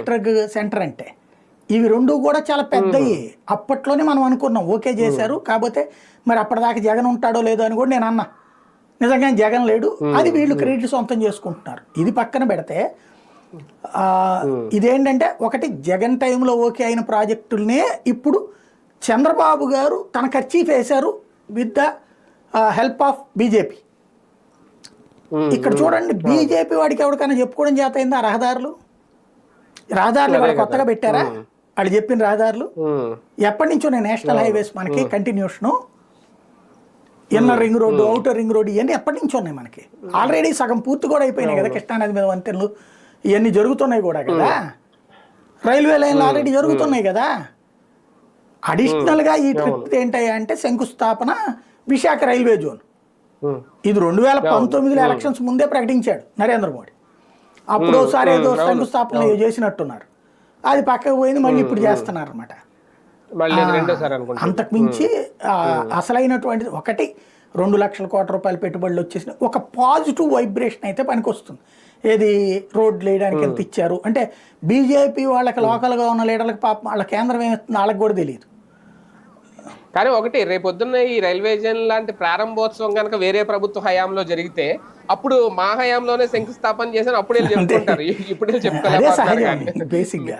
Electric centre అంటే. ఇవి రెండు కూడా చాలా పెద్దవి అప్పట్లోనే మనం అనుకున్నాం ఓకే చేశారు. కాకపోతే మరి అప్పటిదాకా జగన్ ఉంటాడో లేదో అని కూడా నేను అన్నా. నిజంగా జగన్ లేడు. అది వీళ్ళు క్రెడిట్ సొంతం చేసుకుంటున్నారు. ఇది పక్కన పెడితే ఇదేంటంటే ఒకటి జగన్ టైంలో ఓకే అయిన ప్రాజెక్టులనే ఇప్పుడు చంద్రబాబు గారు తన ఖర్చీఫ్ వేశారు with the help of BJP. ఇక్కడ చూడండి బీజేపీ వాడికి ఎవరికైనా చెప్పుకోవడం చేత అయిందా రహదారులు? రహదారులు వాళ్ళు కొత్తగా పెట్టారా? వాళ్ళు చెప్పిన రహదారులు ఎప్పటి నుంచో నేను నేషనల్ హైవేస్ మనకి continuation. Inner ring road outer ring road ఇవన్నీ ఎప్పటి నుంచో ఉన్నాయి మనకి. ఆల్రెడీ సగం పూర్తి కూడా అయిపోయినాయి కదా కృష్ణానది మీద వంతెనలు. ఇవన్నీ జరుగుతున్నాయి కూడా కదా. రైల్వే లైన్లు ఆల్రెడీ జరుగుతున్నాయి కదా. అడిషనల్గా ఈ ట్రిప్ ఏంటయ్యా అంటే శంకుస్థాపన విశాఖ రైల్వే జోన్. ఇది రెండు వేల పంతొమ్మిదిలో ఎలక్షన్స్ ముందే ప్రకటించాడు నరేంద్ర మోడీ. అప్పుడు ఒకసారి ఏదో శంకుస్థాపన చేసినట్టున్నారు. అది పక్కకు పోయింది మళ్ళీ ఇప్పుడు చేస్తున్నారు అనమాట అంతకు మించి ఆ, అసలైనటువంటిది ఒకటి రెండు లక్షల కోట్ల రూపాయల పెట్టుబడులు వచ్చేసిన ఒక పాజిటివ్ వైబ్రేషన్ అయితే పనికొస్తుంది. ఏది రోడ్లు వేయడానికి ఎంత ఇచ్చారు? అంటే బీజేపీ వాళ్ళకి లోకల్గా ఉన్న లీడర్లకు పాపం వాళ్ళ కేంద్రం ఏమిస్తుంది వాళ్ళకి కూడా తెలియదు. కానీ ఒకటి రేపొద్దున్న ఈ రైల్వే జోన్ లాంటి ప్రారంభోత్సవం కనుక వేరే ప్రభుత్వ హయాంలో జరిగితే అప్పుడు మా హయాంలోనే శంకుస్థాపన చేశాను అప్పుడు చెప్పుకుంటారు. ఇప్పుడు బేసిక్గా.